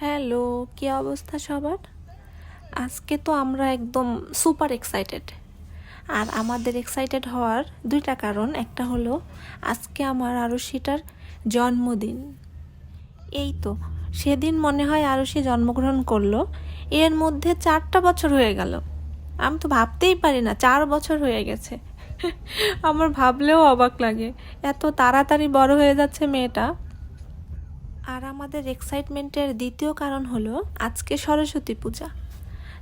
Hello, কি অবস্থা সবার? আজকে তো আমরা একদম সুপার এক্সাইটেড আর আমাদের এক্সাইটেড হওয়ার দুইটা কারণ, একটা হলো আজকে আমার আরশিটার জন্মদিন। এই তো, সেদিন মনে হয় আরশি জন্মগ্রহণ করল। এর মধ্যে চারটা বছর হয়ে গেল। আমি তো ভাবতেই পারি না, চার বছর হয়ে গেছে। আমার ভাবলেও অবাক লাগে, এত তাড়াতাড়ি বড় হয়ে যাচ্ছে মেয়েটা। আর আমাদের এক্সাইটমেন্টের দ্বিতীয় কারণ হলো আজকে সরস্বতী পূজা।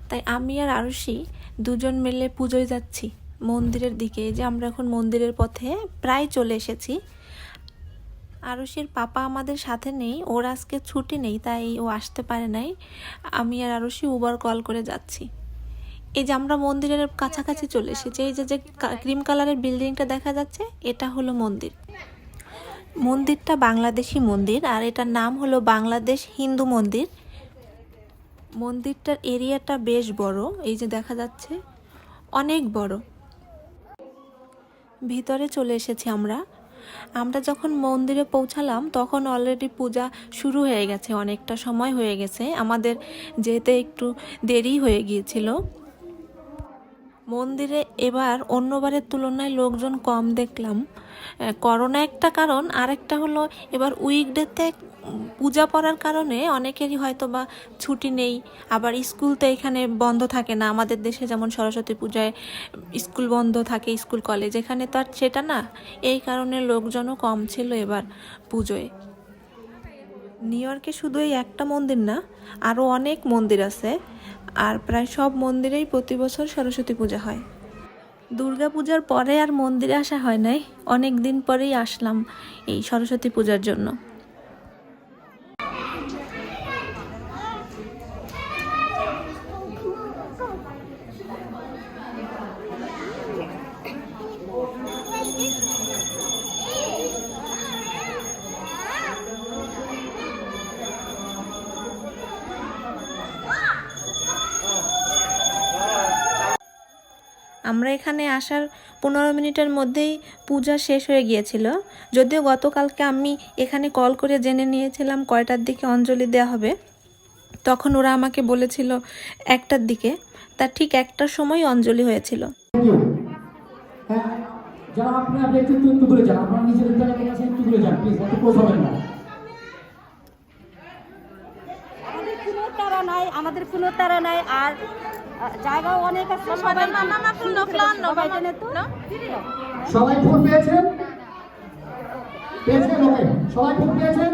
তাই আমি আর আরুষি দুজন মিলে পুজোয় যাচ্ছি মন্দিরের দিকে। যে আমরা এখন মন্দিরের পথে প্রায় চলে এসেছি। আরুষির পাপা আমাদের সাথে নেই, ওর আজকে ছুটি নেই, তাই ও আসতে পারে নাই। আমি আর আরুষি উবার কল করে যাচ্ছি। এই যে আমরা মন্দিরের কাছাকাছি চলে এসেছি। এই যে যে ক্রিম কালারের বিল্ডিংটা দেখা যাচ্ছে, এটা হলো মন্দির। মন্দিরটা বাংলাদেশি মন্দির, আর এটার নাম হলো বাংলাদেশ হিন্দু মন্দির। মন্দিরটার এরিয়াটা বেশ বড়, এই যে দেখা যাচ্ছে অনেক বড়। ভিতরে চলে এসেছি আমরা। আমরা যখন মন্দিরে পৌঁছালাম, তখন অলরেডি পূজা শুরু হয়ে গেছে, অনেকটা সময় হয়ে গেছে। আমাদের যেতে একটু দেরি হয়ে গিয়েছিল। মন্দিরে এবার অন্যবারের তুলনায় লোকজন কম দেখলাম। করোনা একটা কারণ, আরেকটা হলো এবার উইকডেতে পূজা পড়ার কারণে অনেকেরই হয়তো বা ছুটি নেই। আবার স্কুল তো এখানে বন্ধ থাকে না। আমাদের দেশে যেমন সরস্বতী পূজায় স্কুল বন্ধ থাকে, স্কুল কলেজ, এখানে তো আর সেটা না। এই কারণে লোকজনও কম ছিল এবার পুজোয়। নিউ ইয়র্কে শুধু এই একটা মন্দির না আরও অনেক মন্দির আছে। আর প্রায় সব মন্দিরেই প্রতি বছর সরস্বতী পূজা হয়। দুর্গা পূজার পরে আর মন্দিরে আসা হয় নাই। অনেক দিন পরেই আসলাম এই সরস্বতী পূজার জন্য। আমরা এখানে আসার পনেরো মিনিটের মধ্যেই পূজা শেষ হয়ে গিয়েছিল। যদিও গতকালকে আমি এখানে কল করে জেনে নিয়েছিলাম কয়টার দিকে অঞ্জলি দেওয়া হবে। তখন ওরা আমাকে বলেছিল একটার দিকে। তার ঠিক একটার সময় অঞ্জলি হয়েছিল. হ্যাঁ যারা আপনি আপনি একটু একটু একটু দূরে যান। আপনার নিজেদের জায়গা কাছে একটু দূরে যান প্লিজ একটু ক্লোজ হবেন না। আমাদের কোনো তারা নাই আমাদের কোনো তারা নাই। আর আহ, জায়গাও অনেক আছে সবাই সবাই জানে তো? সবাই ফোন পেয়েছেন? পেয়েছেন ওকে। সবাই ফোন পেয়েছেন?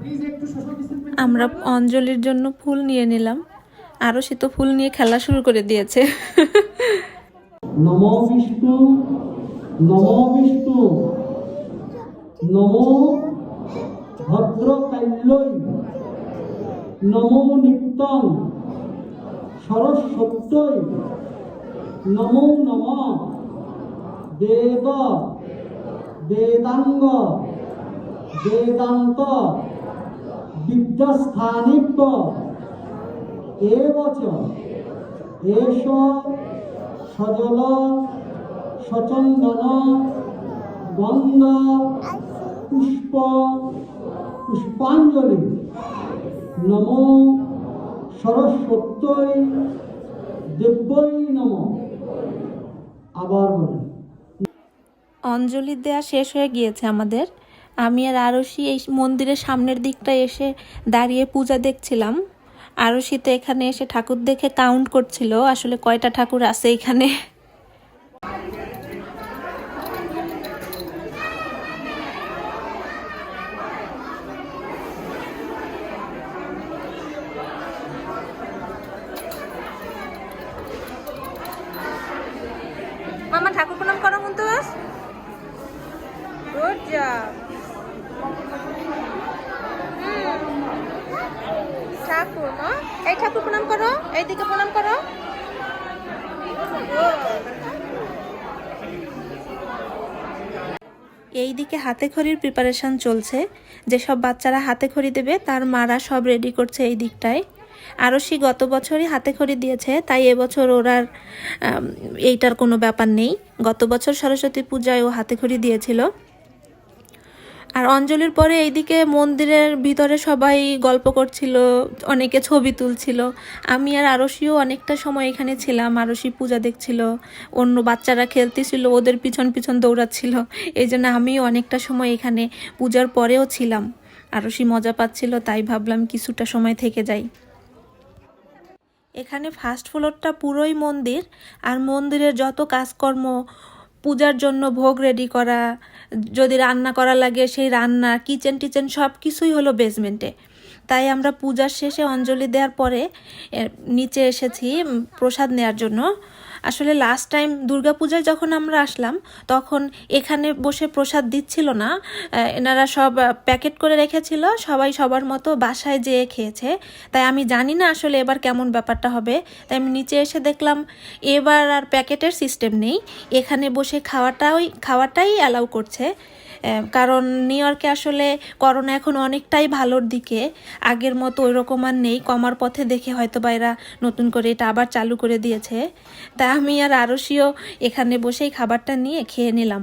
ডিস্টেন্স আমরা অঞ্জলির জন্য ফুল নিয়ে নিলাম। আরও সে তো ফুল নিয়ে খেলা শুরু করে দিয়েছে। নম বিষ্ণু নম বিষ্ণু। নম ভদ্রকাল্যই। নম নিত্যং সরস্বত্যই। নম নম বেদ বেদাঙ্গ বেদান্ত বিদ্যাস্থানিত্ব এবচ এষ সজল সচন্দন গন্ধ পুষ্প, পুষ্পাঞ্জলি। নম সরস্বত্যই দেব্যই নম। আবার অঞ্জলি দেয়া শেষ হয়ে গিয়েছে আমাদের। আমি আর আরশি এই মন্দিরের সামনের দিকটা এসে দাঁড়িয়ে পূজা দেখছিলাম। আরশি তো এখানে এসে ঠাকুর দেখে কাউন্ট করছিল, আসলে কয়টা ঠাকুর আছে এখানে মামা ঠাকুর প্রণাম করো মুন্তাজ গুড জব ঠাকুর মা এই ঠাকুর প্রণাম করো এইদিকে প্রণাম করো। এইদিকে হাতে খড়ির প্রিপারেশন চলছে। যেসব বাচ্চারা হাতে খড়ি দেবে, তার মারা সব রেডি করছে এই দিকটায়। আরও সে গত বছরই হাতে খড়ি দিয়েছে, তাই এবছর ওর আর এইটার কোনো ব্যাপার নেই। গত বছর সরস্বতী পূজায় ও হাতে খড়ি দিয়েছিল। আর অঞ্জলির পরে এইদিকে মন্দিরের ভিতরে সবাই গল্প করছিল, অনেকে ছবি তুলছিল। আমি আর আরশিও অনেকটা সময় এখানে ছিলাম, আরশি পূজা দেখছিল, অন্য বাচ্চারা খেলতেছিল, ওদের পিছন পিছন দৌড়াচ্ছিল। এই জন্য আমিও অনেকটা সময় এখানে পূজার পরেও ছিলাম। আরশি মজা পাচ্ছিল, তাই ভাবলাম কিছুটা সময় থেকে যাই। এখানে ফার্স্ট ফ্লোরটা পুরোই মন্দির, আর মন্দিরের যত কাজকর্ম পূজার জন্য ভোগ রেডি করা, যদি রান্না করা লাগে সেই রান্না কিচেন টিচেন সব কিছুই হলো বেসমেন্টে তাই আমরা পূজার শেষে অঞ্জলি দেওয়ার পরে নিচে এসেছি প্রসাদ নেওয়ার জন্য। আসলে লাস্ট টাইম দুর্গাপূজায় যখন আমরা আসলাম, তখন এখানে বসে প্রসাদ দিচ্ছিল না। এনারা সব প্যাকেট করে রেখেছিল, সবাই সবার মতো বাসায় যেয়ে খেয়েছে। তাই আমি জানি না আসলে এবার কেমন ব্যাপারটা হবে। তাই আমি নিচে এসে দেখলাম, এবার আর প্যাকেটের সিস্টেম নেই। এখানে বসে খাওয়াটাই খাওয়াটাই অ্যালাউ করছে। কারণ নিউ ইয়র্কে আসলে করোনা এখন অনেকটাই ভালোর দিকে। আগের মতো ওই রকম আর নেই। কমার পথে দেখে হয়তো বা এরা নতুন করে এটা আবার চালু করে দিয়েছে। তাই আমি আর আরসিও এখানে বসেই খাবারটা নিয়ে খেয়ে নিলাম।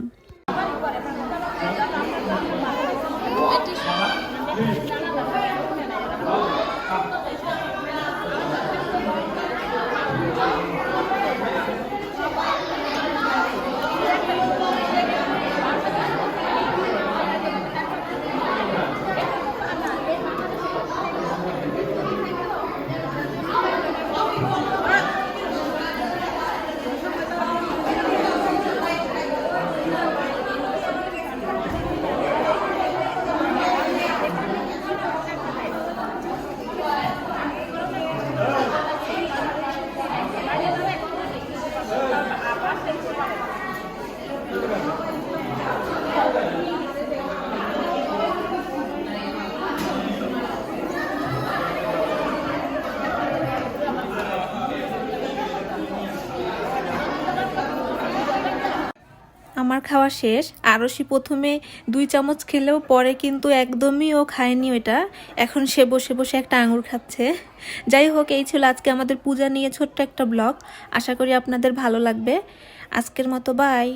আমার খাওয়া শেষ। আরশি প্রথমে দুই চামচ খেলেও পরে কিন্তু একদমই ও খায়নি ওটা। এখন সে বসে বসে একটা আঙুর খাচ্ছে। যাই হোক, এই ছিল আজকে আমাদের পূজা নিয়ে ছোট্ট একটা ব্লগ। আশা করি আপনাদের ভালো লাগবে। আজকের মতো বাই